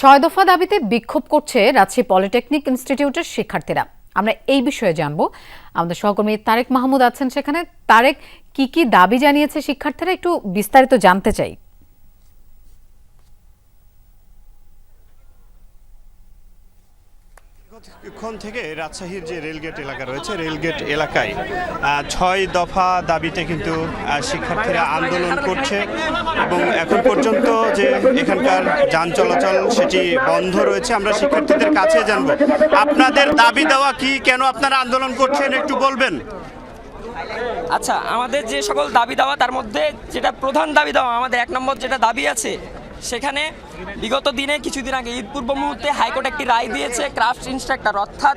ছয় দফা দাবিতে বিক্ষোভ করছে রাজশাহী পলিটেকনিক ইনস্টিটিউটের শিক্ষার্থীরা। আমরা এই বিষয়ে জানব। আমাদের সহকর্মী তারেক মাহমুদ আছেন সেখানে। তারেক, কি কি দাবি জানিয়েছে শিক্ষার্থীরা? একটু বিস্তারিত জানতে চাই। ক্ষণ থেকে রাজশাহীর যে রেলগেট এলাকা রয়েছে, রেলগেট এলাকায় ছয় দফা দাবিতে কিন্তু শিক্ষার্থীরা আন্দোলন করছে এবং এখন পর্যন্ত যে এখানকার যান চলাচল সেটি বন্ধ রয়েছে। আমরা শিক্ষার্থীদের কাছে জানব, আপনাদের দাবি দেওয়া কি? কেন আপনারা আন্দোলন করছেন? একটু বলবেন। আচ্ছা আমাদের যে সকল দাবি দেওয়া, তার মধ্যে যেটা প্রধান দাবি দেওয়া, আমাদের এক নম্বর যেটা দাবি আছে সেখানে বিগত দিনে কিছুদিন আগে ঈদ পূর্ব মুহূর্তে হাইকোর্ট একটি রায় দিয়েছে ক্রাফট ইনস্ট্রাক্টর, অর্থাৎ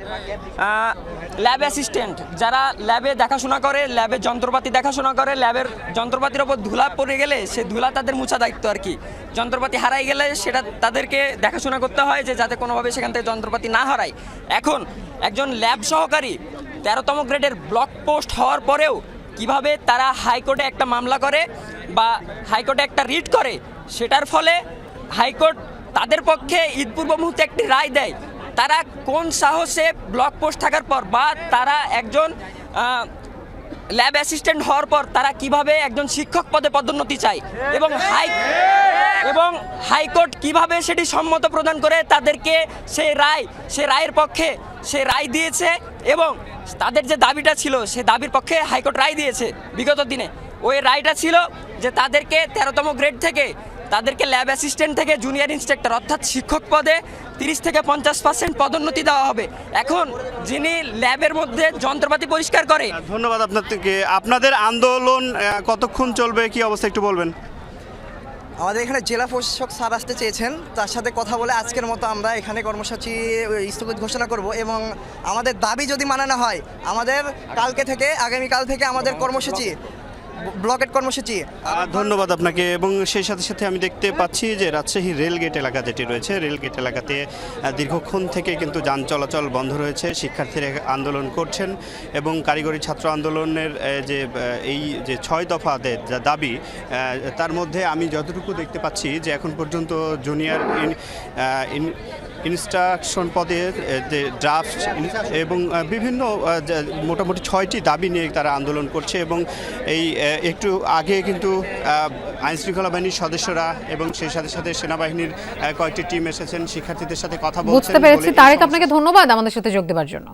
ল্যাব অ্যাসিস্ট্যান্ট। যারা ল্যাবে দেখাশোনা করে, ল্যাবের যন্ত্রপাতি দেখাশোনা করে, ল্যাবের যন্ত্রপাতির ওপর ধুলা পড়ে গেলে সে ধুলা তাদের মুছা দায়িত্ব আর কি। যন্ত্রপাতি হারাই গেলে সেটা তাদেরকে দেখাশোনা করতে হয় যে যাতে কোনোভাবে সেখান থেকে যন্ত্রপাতি না হারায়। এখন একজন ল্যাব সহকারী তেরোতম গ্রেডের ব্লক পোস্ট হওয়ার পরেও কীভাবে তারা হাইকোর্টে একটা মামলা করে বা হাইকোর্টে একটা রিট করে সেটার ফলে হাইকোর্ট তাদের পক্ষে ঈদ পূর্ব মুহূর্তে একটি রায় দেয়। তারা কোন সাহসে ব্লক পোস্ট থাকার পর বা তারা একজন ল্যাব অ্যাসিস্ট্যান্ট হওয়ার পর তারা কীভাবে একজন শিক্ষক পদে পদোন্নতি চায় এবং হাই, এবং হাইকোর্ট কীভাবে সেটি সম্মত প্রদান করে তাদেরকে সেই রায় সে রায়ের পক্ষে সে রায় দিয়েছে এবং তাদের যে দাবিটা ছিল সে দাবির পক্ষে হাইকোর্ট রায় দিয়েছে বিগত দিনে। ওই রায়টা ছিল যে তাদেরকে তেরোতম গ্রেড থেকে তাদেরকে ল্যাব অ্যাসিস্ট্যান্ট থেকে জুনিয়র ইন্সট্রাক্টর অর্থাৎ শিক্ষক পদে তিরিশ থেকে পঞ্চাশ পার্সেন্ট পদোন্নতি দেওয়া হবে। এখন যিনি ল্যাবের মধ্যে যন্ত্রপাতি পরিষ্কার করে ধন্যবাদ আপনাদেরকে। আপনাদের আন্দোলন কতক্ষণ চলবে কি অবস্থা একটু বলবেন? আমাদের এখানে জেলা প্রশাসক স্যার আসতে চেয়েছেন। তার সাথে কথা বলে আজকের মতো আমরা এখানে কর্মসূচি স্থগিত ঘোষণা করব এবং আমাদের দাবি যদি মানানো হয় আমাদের কালকে থেকে আগামীকাল থেকে আমাদের কর্মসূচি ব্লকেট কর্মসূচি? ধন্যবাদ আপনাকে। এবং সেই সাথে সাথে আমি দেখতে পাচ্ছি যে রাজশাহী রেলগেট এলাকা যেটি রয়েছে রেলগেট এলাকাতে দীর্ঘক্ষণ থেকে কিন্তু যান চলাচল বন্ধ রয়েছে। শিক্ষার্থীরা আন্দোলন করছেন এবং কারিগরি ছাত্র আন্দোলনের যে এই যে ছয় দফা যা দাবি তার মধ্যে আমি যতটুকু দেখতে পাচ্ছি যে এখন পর্যন্ত জুনিয়র ইন- ইনস্ট্রাকশন আহ, যে ড্রাফট এবং বিভিন্ন মোটামুটি ছয়টি দাবি নিয়ে তারা আন্দোলন করছে এবং এই একটু আগে কিন্তু আইনশৃঙ্খলা বাহিনীর সদস্যরা এবং সেই সাথে সাথে সেনাবাহিনীর কয়েকটি টিম এসেছেন শিক্ষার্থীদের সাথে কথা বলতে বুঝতে পেরেছি। তারেক আপনাকে ধন্যবাদ আমাদের সাথে যোগ দেওয়ার জন্য।